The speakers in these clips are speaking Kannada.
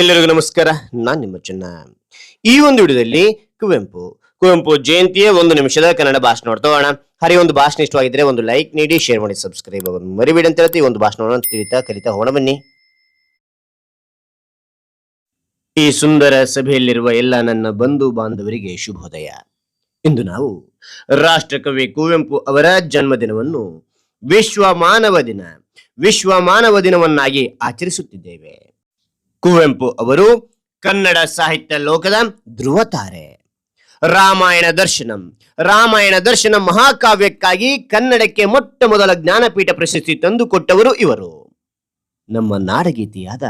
ಎಲ್ಲರಿಗೂ ನಮಸ್ಕಾರ, ನಾನ್ ನಿಮ್ಮ ಚೆನ್ನ. ಈ ಒಂದು ವಿಡಿಯೋದಲ್ಲಿ ಕುವೆಂಪು ಕುವೆಂಪು ಜಯಂತಿಯ ಒಂದು ನಿಮಿಷದ ಕನ್ನಡ ಭಾಷಣ ನೋಡ್ತೋಣ ಹರಿ ಒಂದು ಭಾಷಣ ಇಷ್ಟವಾಗಿದ್ರೆ ಒಂದು ಲೈಕ್ ನೀಡಿ ಶೇರ್ ಮಾಡಿ ಸಬ್ಸ್ಕ್ರೈಬ್ ಆಗೋದು ಮರಿಬೇಡಿ ಅಂತ ಹೇಳ್ತಿ ಒಂದು ಭಾಷಣವನ್ನು ತಿಳಿತಾ ಕಲಿತಾ ಹೋಗೋಣ ಬನ್ನಿ. ಈ ಸುಂದರ ಸಭೆಯಲ್ಲಿರುವ ಎಲ್ಲ ನನ್ನ ಬಂಧು ಬಾಂಧವರಿಗೆ ಶುಭೋದಯ. ಇಂದು ನಾವು ರಾಷ್ಟ್ರಕವಿ ಕುವೆಂಪು ಅವರ ಜನ್ಮದಿನವನ್ನು ವಿಶ್ವ ಮಾನವ ದಿನ, ವಿಶ್ವ ಮಾನವ ದಿನವನ್ನಾಗಿ ಆಚರಿಸುತ್ತಿದ್ದೇವೆ. ಕುವೆಂಪು ಅವರು ಕನ್ನಡ ಸಾಹಿತ್ಯ ಲೋಕದ ಧ್ರುವತಾರೆ. ರಾಮಾಯಣ ದರ್ಶನಂ. ರಾಮಾಯಣ ದರ್ಶನ ಮಹಾಕಾವ್ಯಕ್ಕಾಗಿ ಕನ್ನಡಕ್ಕೆ ಮೊಟ್ಟ ಮೊದಲ ಜ್ಞಾನಪೀಠ ಪ್ರಶಸ್ತಿ ತಂದುಕೊಟ್ಟವರು ಇವರು. ನಮ್ಮ ನಾಡಗೀತೆಯಾದ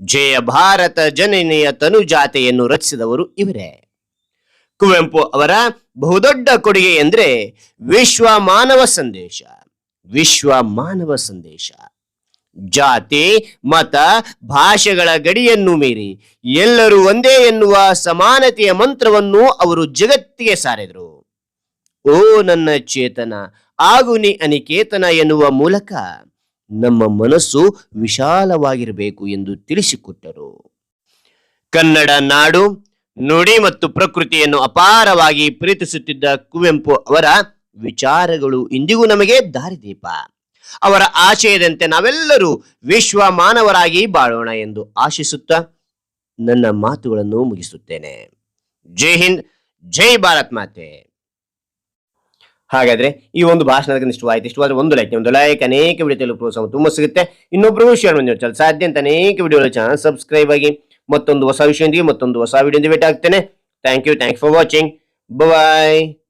ಜಯ ಭಾರತ ಜನನಿಯ ತನುಜಾತೆಯನ್ನು ರಚಿಸಿದವರು ಇವರೇ. ಕುವೆಂಪು ಅವರ ಬಹುದೊಡ್ಡ ಕೊಡುಗೆ ಎಂದ್ರೆ ವಿಶ್ವ ಮಾನವ ಸಂದೇಶ. ವಿಶ್ವ ಮಾನವ ಸಂದೇಶ. ಜಾತಿ, ಮತ, ಭಾಷೆಗಳ ಗಡಿಯನ್ನು ಮೀರಿ ಎಲ್ಲರೂ ಒಂದೇ ಎನ್ನುವ ಸಮಾನತೆಯ ಮಂತ್ರವನ್ನು ಅವರು ಜಗತ್ತಿಗೆ ಸಾರಿದರು. ಓ ನನ್ನ ಚೇತನ, ಆಗುನಿ ಅನಿಕೇತನ ಎನ್ನುವ ಮೂಲಕ ನಮ್ಮ ಮನಸ್ಸು ವಿಶಾಲವಾಗಿರಬೇಕು ಎಂದು ತಿಳಿಸಿಕೊಟ್ಟರು. ಕನ್ನಡ ನಾಡು, ನುಡಿ ಮತ್ತು ಪ್ರಕೃತಿಯನ್ನು ಅಪಾರವಾಗಿ ಪ್ರೀತಿಸುತ್ತಿದ್ದ ಕುವೆಂಪು ಅವರ ವಿಚಾರಗಳು ಇಂದಿಗೂ ನಮಗೆ ದಾರಿದೀಪ. ಅವರ ಆಶಯದಂತೆ ನಾವೆಲ್ಲರೂ ವಿಶ್ವ ಮಾನವರಾಗಿ ಬಾಳೋಣ ಎಂದು ಆಶಿಸುತ್ತಾ ನನ್ನ ಮಾತುಗಳನ್ನು ಮುಗಿಸುತ್ತೇನೆ. ಜೈ ಹಿಂದ್, ಜೈ ಭಾರತ್ ಮಾತೆ. ಹಾಗಾದ್ರೆ ಈ ಒಂದು ಭಾಷಣದ ಇಷ್ಟವಾಯಿತು. ಇಷ್ಟವಾದ್ರೆ ಒಂದು ಲೈಕ್ ಒಂದು ಲೈಕ್ ಅನೇಕ ವಿಡಿಯೋ ಪ್ರೋತ್ಸಾಹ ತುಂಬ ಸಿಗುತ್ತೆ. ಇನ್ನೊಬ್ಬರು ಶೇರ್ ಮಾಡಿ ಸಾಧ್ಯಂತ ಅನೇಕ ವಿಡಿಯೋ ಚಾನಲ್ ಸಬ್ಸ್ಕ್ರೈಬ್ ಆಗಿ ಮತ್ತೊಂದು ಹೊಸ ವಿಷಯದೊಂದಿಗೆ ಮತ್ತೊಂದು ಹೊಸ ವಿಡಿಯೋ ಭೇಟಿ ಆಗ್ತೇನೆ. Thank you thank for watching bye